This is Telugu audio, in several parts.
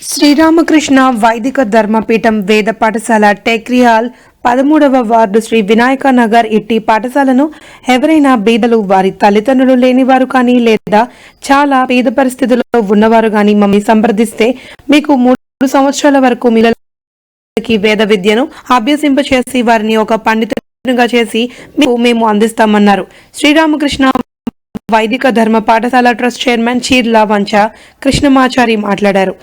శ్రీరామకృష్ణ వైదిక ధర్మపీఠం వేద పాఠశాల టెక్రియాల్ పదమూడవ వార్డు శ్రీ వినాయక నగర్ ఇట్టి పాఠశాలను ఎవరైనా బీదలు వారి తల్లిదండ్రులు లేనివారు కానీ లేదా చాలా పేద పరిస్థితుల్లో ఉన్నవారు కానీ మమ్మల్ని సంప్రదిస్తే మీకు మూడు సంవత్సరాల వరకు మిల్లలకి వేద విద్యను అభ్యసింపచేసి వారిని ఒక పండితునిగా చేసి మీకు మేము అందిస్తామన్నారు. శ్రీరామకృష్ణ వైదిక ధర్మ పాఠశాల ట్రస్ట్ చైర్మన్ చీర్లా వంచ కృష్ణమాచారి మాట్లాడారు.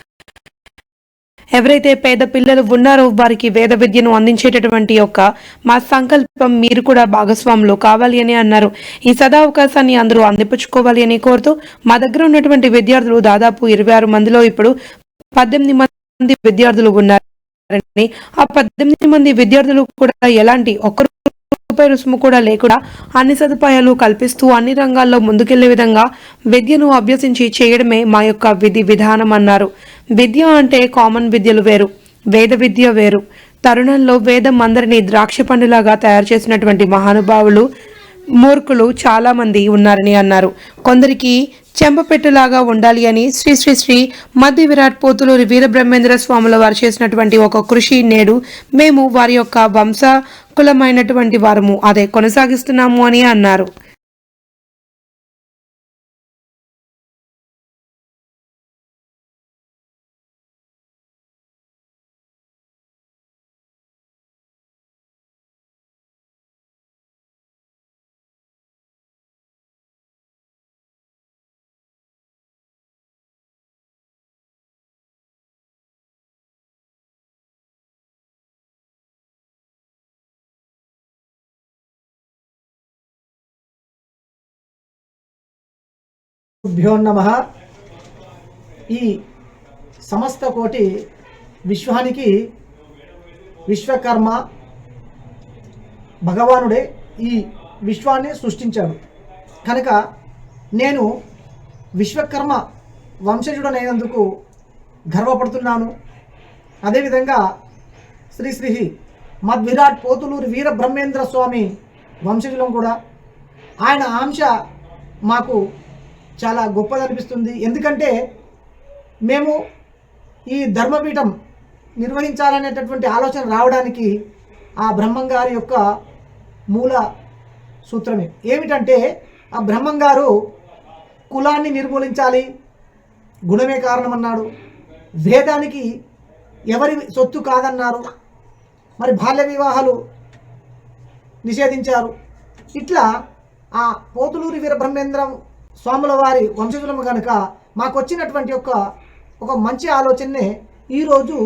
ఎవరైతే పేద పిల్లలు ఉన్నారో వారికి వేద విద్యను అందించేటటువంటి యొక్క మా సంకల్పం మీరు కూడా భాగస్వాములు కావాలి అని అన్నారు. ఈ సదావకాశాన్ని అందరూ అందిపుచ్చుకోవాలి అని కోరుతూ మా దగ్గర ఉన్నటువంటి విద్యార్థులు దాదాపు ఇరవై ఆరు మందిలో ఇప్పుడు పద్దెనిమిది మంది విద్యార్థులు ఉన్నారని ఆ పద్దెనిమిది మంది విద్యార్థులు కూడా ఎలాంటి ఒక్కరు రూపాయి రుసుము కూడా లేకుండా అన్ని సదుపాయాలు కల్పిస్తూ అన్ని రంగాల్లో ముందుకెళ్ళే విధంగా విద్యను అభ్యసించి చేయడమే మా యొక్క విధి విధానం అన్నారు. విద్య అంటే కామన్ విద్యలు వేరు వేద విద్య వేరు. తరుణంలో వేదం అందరినీ ద్రాక్ష పండులాగా తయారు చేసినటువంటి మహానుభావులు మూర్ఖులు చాలామంది ఉన్నారని అన్నారు. కొందరికి చెంపపెట్టులాగా ఉండాలి అని శ్రీ శ్రీ శ్రీ మధ్య విరాట్ పోతులూరి వీరబ్రహ్మేంద్ర స్వాముల వారు చేసినటువంటి ఒక కృషి నేడు మేము వారి యొక్క వంశకులమైనటువంటి వారము. అదే కొనసాగిస్తున్నాము అని అన్నారు. భ్యో నమ. ఈ సమస్త కోటి విశ్వానికి విశ్వకర్మ భగవానుడే ఈ విశ్వాన్ని సృష్టించాడు. కనుక నేను విశ్వకర్మ వంశజుడనైనందుకు గర్వపడుతున్నాను. అదేవిధంగా శ్రీ శ్రీ మద్విరాట్ పోతులూరి వీర బ్రహ్మేంద్ర స్వామి వంశజులం కూడా. ఆయన ఆంశ మాకు చాలా గొప్పదనిపిస్తుంది. ఎందుకంటే మేము ఈ ధర్మపీఠం నిర్వహించాలనేటటువంటి ఆలోచన రావడానికి ఆ బ్రహ్మంగారి యొక్క మూల సూత్రమే. ఏమిటంటే ఆ బ్రహ్మంగారు కులాన్ని నిర్మూలించాలి. గుణమే కారణమన్నాడు. వేదానికి ఎవరి సొత్తు కాదన్నారు. మరి బాల్య వివాహాలు నిషేధించారు. ఇట్లా ఆ పోతులూరి వీర బ్రహ్మేంద్రం స్వాముల వారి వంశజులము కనుక మాకు వచ్చినటువంటి ఒక ఒక మంచి ఆలోచననే ఈరోజు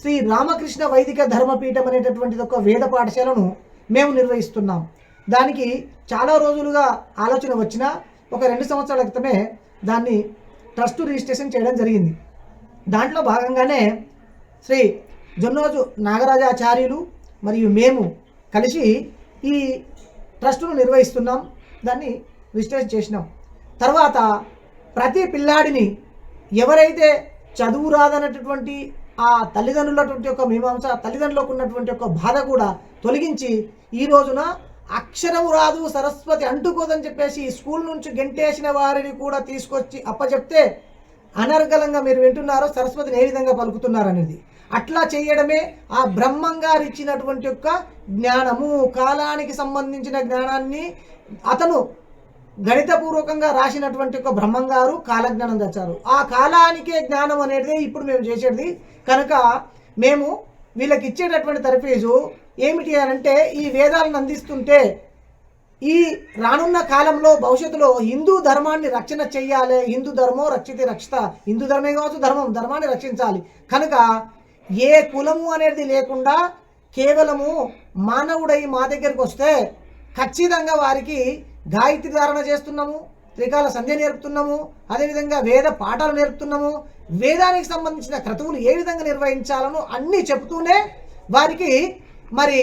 శ్రీ రామకృష్ణ వైదిక ధర్మపీఠం అనేటటువంటిది ఒక వేద పాఠశాలను మేము నిర్వహిస్తున్నాం. దానికి చాలా రోజులుగా ఆలోచన వచ్చినా ఒక రెండు సంవత్సరాల క్రితమే దాన్ని ట్రస్ట్ రిజిస్ట్రేషన్ చేయడం జరిగింది. దాంట్లో భాగంగానే శ్రీ జొన్నోజు నాగరాజాచార్యులు మరియు మేము కలిసి ఈ ట్రస్టును నిర్వహిస్తున్నాం. దాన్ని రిజిస్ట్రేషన్ చేసినాం. తర్వాత ప్రతి పిల్లాడిని ఎవరైతే చదువు రాదన్నటువంటి ఆ తల్లిదండ్రులటువంటి యొక్క మీమాంస తల్లిదండ్రులకు ఉన్నటువంటి యొక్క బాధ కూడా తొలగించి ఈ రోజున అక్షరము రాదు సరస్వతి అంటుకోదని చెప్పేసి స్కూల్ నుంచి గెంటేసిన వారిని కూడా తీసుకొచ్చి అప్పచెప్తే అనర్గలంగా మీరు వింటున్నారో సరస్వతిని ఏ విధంగా పలుకుతున్నారనేది అట్లా చేయడమే ఆ బ్రహ్మంగారు ఇచ్చినటువంటి యొక్క జ్ఞానము. కాలానికి సంబంధించిన జ్ఞానాన్ని అతను గణితపూర్వకంగా రాసినటువంటి ఒక బ్రహ్మంగారు కాలజ్ఞానం తెచ్చారు. ఆ కాలానికే జ్ఞానం అనేది ఇప్పుడు మేము చేసేది. కనుక మేము వీళ్ళకి ఇచ్చేటటువంటి తరఫీజు ఏమిటి అని అంటే ఈ వేదాలను అందిస్తుంటే ఈ రానున్న కాలంలో భవిష్యత్తులో హిందూ ధర్మాన్ని రక్షణ చెయ్యాలి. హిందూ ధర్మం రక్షిత రక్షిత. హిందూ ధర్మే కావచ్చు ధర్మం ధర్మాన్ని రక్షించాలి. కనుక ఏ కులము అనేది లేకుండా కేవలము మానవుడై మా దగ్గరికి వస్తే ఖచ్చితంగా వారికి గాయత్రి ధారణ చేస్తున్నాము త్రికాల సంధ్య నేర్పుతున్నాము అదేవిధంగా వేద పాఠాలు నేర్పుతున్నాము. వేదానికి సంబంధించిన క్రతువులు ఏ విధంగా నిర్వహించాలనో అన్నీ చెప్తూనే వారికి మరి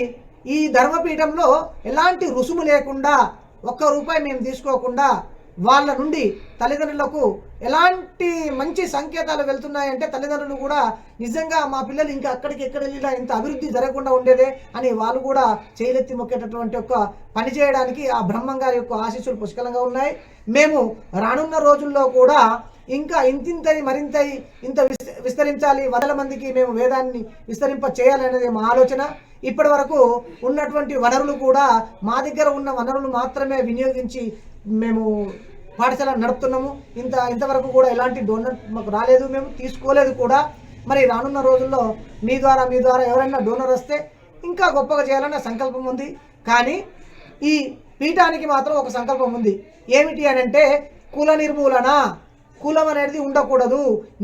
ఈ ధర్మపీఠంలో ఎలాంటి రుసుము లేకుండా ఒక్క రూపాయి మేము తీసుకోకుండా వాళ్ళ నుండి తల్లిదండ్రులకు ఎలాంటి మంచి సంకేతాలు వెళ్తున్నాయంటే తల్లిదండ్రులు కూడా నిజంగా మా పిల్లలు ఇంకా అక్కడికి ఎక్కడ వెళ్ళినా ఇంత అభివృద్ధి జరగకుండా ఉండేదే అని వాళ్ళు కూడా చేయలెత్తి మొక్కేటటువంటి ఒక పని చేయడానికి ఆ బ్రహ్మం గారి యొక్క ఆశీస్సులు పుష్కలంగా ఉన్నాయి. మేము రానున్న రోజుల్లో కూడా ఇంకా ఇంతింతై మరింతై ఇంత విస్త విస్తరించాలి. వందల మందికి మేము వేదాన్ని విస్తరింప చేయాలనేది మా ఆలోచన. ఇప్పటి వరకు ఉన్నటువంటి వనరులు కూడా మా దగ్గర ఉన్న వనరులు మాత్రమే వినియోగించి మేము పాఠశాల నడుపుతున్నాము. ఇంత ఇంతవరకు కూడా ఎలాంటి డోనర్ మాకు రాలేదు మేము తీసుకోలేదు కూడా. మరి రానున్న రోజుల్లో మీ ద్వారా మీ ద్వారా ఎవరైనా డోనర్ వస్తే ఇంకా గొప్పగా చేయాలన్న సంకల్పం ఉంది. కానీ ఈ పీఠానికి మాత్రం ఒక సంకల్పం ఉంది. ఏమిటి అని అంటే కుల నిర్మూలన. కులం అనేది ఉండకూడదు.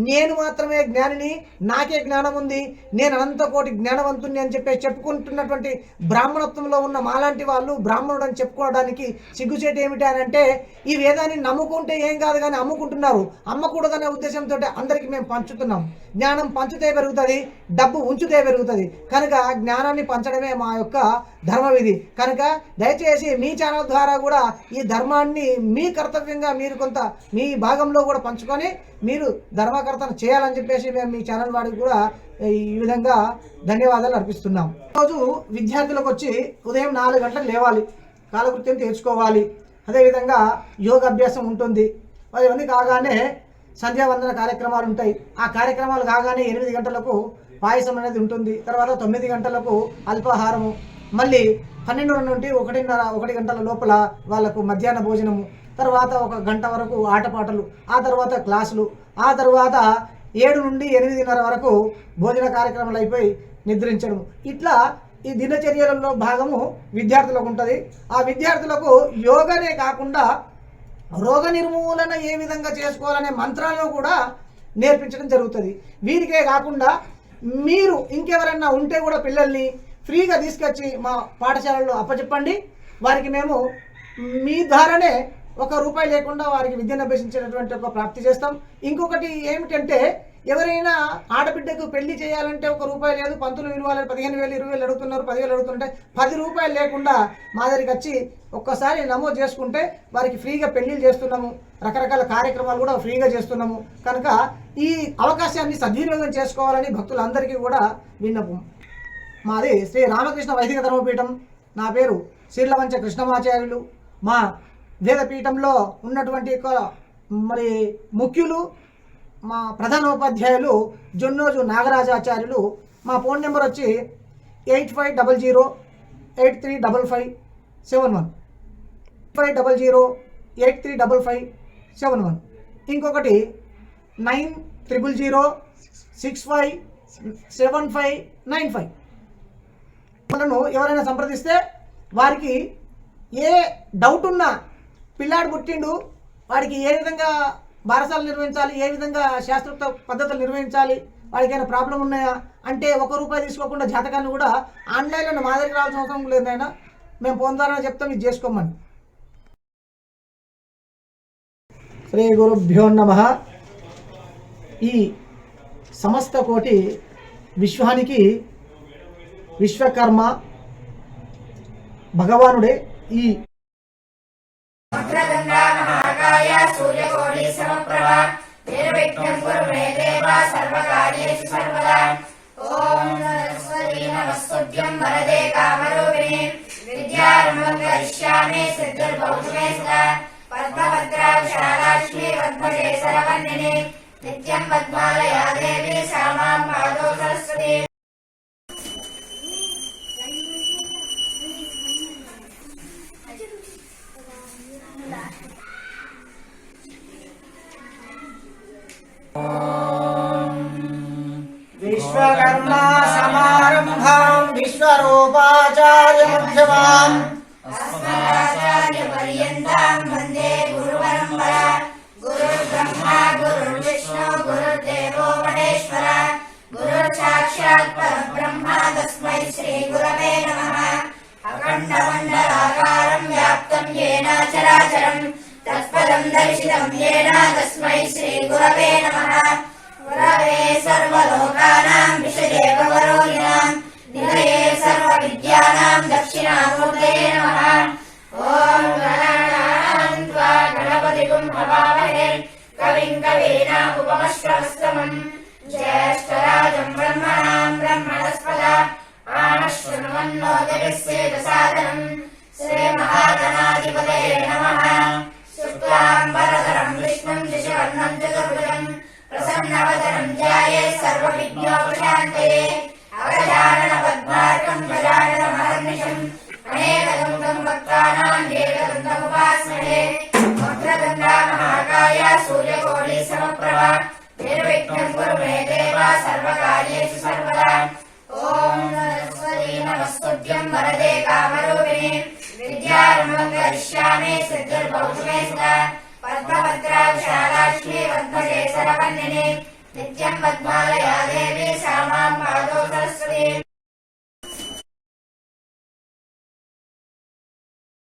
నేను మాత్రమే జ్ఞానిని నాకే జ్ఞానం ఉంది. నేను అనంతకోటి జ్ఞానవంతుని అని చెప్పి చెప్పుకుంటున్నటువంటి బ్రాహ్మణత్వంలో ఉన్న మాలాంటి వాళ్ళు బ్రాహ్మణుడు అని చెప్పుకోవడానికి సిగ్గుచేటు ఏమిటి అని అంటే ఈ వేదాన్ని నమ్ముకుంటే ఏం కాదు కానీ అమ్ముకుంటున్నారు. అమ్మకూడదనే ఉద్దేశంతో అందరికీ మేము పంచుతున్నాం. జ్ఞానం పంచుతే పెరుగుతుంది డబ్బు ఉంచుతే పెరుగుతుంది. కనుక జ్ఞానాన్ని పంచడమే మా యొక్క ధర్మ విధి కనుక దయచేసి మీ ఛానల్ ద్వారా కూడా ఈ ధర్మాన్ని మీ కర్తవ్యంగా మీరు కొంత మీ భాగంలో కూడా పంచుకొని మీరు ధర్మకర్తను చేయాలని చెప్పేసి మేము మీ ఛానల్ వాడికి కూడా ఈ విధంగా ధన్యవాదాలు అర్పిస్తున్నాం. రోజు విద్యార్థులకు వచ్చి ఉదయం నాలుగు గంటలు లేవాలి. కాలకృత్యం తీర్చుకోవాలి. అదేవిధంగా యోగ అభ్యాసం ఉంటుంది. అది ఇవన్నీ కాగానే సంధ్యావందన కార్యక్రమాలు ఉంటాయి. ఆ కార్యక్రమాలు కాగానే ఎనిమిది గంటలకు పాయసం అనేది ఉంటుంది. తర్వాత తొమ్మిది గంటలకు అల్పాహారము. మళ్ళీ పన్నెండున్నర నుండి ఒకటిన్నర ఒకటి గంటల లోపల వాళ్ళకు మధ్యాహ్న భోజనము. తర్వాత ఒక గంట వరకు ఆటపాటలు ఆ తర్వాత క్లాసులు ఆ తర్వాత ఏడు నుండి ఎనిమిదిన్నర వరకు భోజన కార్యక్రమాలు అయిపోయి నిద్రించడం ఇట్లా ఈ దినచర్యలలో భాగము విద్యార్థులకు ఉంటుంది. ఆ విద్యార్థులకు యోగనే కాకుండా రోగ నిర్మూలన ఏ విధంగా చేసుకోవాలనే మంత్రాలను కూడా నేర్పించడం జరుగుతుంది. వీరికే కాకుండా మీరు ఇంకెవరన్నా ఉంటే కూడా పిల్లల్ని ఫ్రీగా తీసుకొచ్చి మా పాఠశాలలో అప్పచెప్పండి. వారికి మేము మీ ద్వారానే ఒక రూపాయి లేకుండా వారికి విద్యను అభ్యసించేటటువంటి ఒక ప్రాప్తి చేస్తాం. ఇంకొకటి ఏమిటంటే ఎవరైనా ఆడబిడ్డకు పెళ్ళి చేయాలంటే ఒక రూపాయి లేదు పంతులు విలువాలి పదిహేను వేలు ఇరవై వేలు అడుగుతున్నారు పదివేలు అడుగుతుంటే పది రూపాయలు లేకుండా మా దగ్గరికి వచ్చి ఒక్కసారి నమోదు చేసుకుంటే వారికి ఫ్రీగా పెళ్ళిళ్ళు చేస్తున్నాము. రకరకాల కార్యక్రమాలు కూడా ఫ్రీగా చేస్తున్నాము. కనుక ఈ అవకాశాన్ని సద్వినియోగం చేసుకోవాలని భక్తులందరికీ కూడా విన్నపం. మాది శ్రీ రామకృష్ణ వైదిక ధర్మపీఠం. నా పేరు శ్రీలవంచ కృష్ణమాచార్యులు. మా వేదపీఠంలో ఉన్నటువంటి ఒక మరి ముఖ్యులు మా ప్రధానోపాధ్యాయులు జొన్నోజు నాగరాజాచార్యులు మా ఫోన్ నెంబర్ వచ్చి eight five double zero eight three double five seven one. Five double zero eight three double five seven one. ఇంకొకటి nine triple zero six five seven five nine five. మనను ఎవరైనా సంప్రదిస్తే వారికి ఏ డౌట్ ఉన్నా పిల్లాడు పుట్టిండు వాడికి ఏ విధంగా బారసాలు నిర్వహించాలి ఏ విధంగా శాస్త్రోక్త పద్ధతులు నిర్వహించాలి వాడికి ప్రాబ్లం ఉన్నాయా? అంటే ఒక రూపాయి తీసుకోకుండా జాతకాన్ని కూడా ఆన్లైన్లో మా దగ్గర రావాల్సిన అవసరం లేదు మేము ఫోన్ ద్వారా చెప్తాం ఇది చేసుకోమని. శ్రీ గురుభ్యో నమ. ఈ సమస్త కోటి విశ్వానికి విశ్వకర్మ భగవానుడే ఈ వక్రగంగా మహాకాయ సూర్యకోటి సమప్రభ నిర్విఘ్నం కురు మే దేవ సర్వకార్యేషు సర్వదా ఓం సరస్వతీ నమస్తుభ్యం వరదే కామరూపిణి విద్యారంభం కరిష్యామి సిద్ధిర్భవతు మే సదా విశాలాక్ష్మి పద్మజే నిత్యం పద్మాలయా దేవి సామాం పాదో సరస్వతి విశ్వకర్మా సమారంభాం విశ్వరూపాచార్యమ్యమాం అస్మదాచార్యపర్యంతం వందే గురుపరంపర గురుర్బ్రహ్మ గురుర్విష్ణు గురుర్దేవో మహేశ్వర గురుర్సాక్షాత్ పరబ్రహ్మ తస్మై అఖండ तत्पदम् दर्शितम् येन तस्मै श्रीगुरवे नमः गुरवे सर्वलोकानाम् विषये गौरविणाम् निलये सर्वविद्यानाम् दक्षिणामूर्तये नमः नवतरं ध्याये सर्वविघ्नोपशान्तये अगजानन पद्मार्कं गजाननमहर्निशम् अनेकदन्तम् भक्तानाम् एकदन्तमुपास्महे वक्रतुण्डा महाकाय सूर्यकोटि समप्रभा निर्विघ्नं कुरु मे देव सर्वकार्येषु सर्वदा ॐ सरस्वती नमस्तुभ्यं वरदे कामरूपिणि विद्यारम्भं करिष्यामि सिद्धिर्भवतु मे सदा పద్మభద్రా విశాలాక్ష్మీ పద్మశేషరవన్యని నిత్యం పద్మాలయా దేవి శ్యామాం పాదో సరస్వతి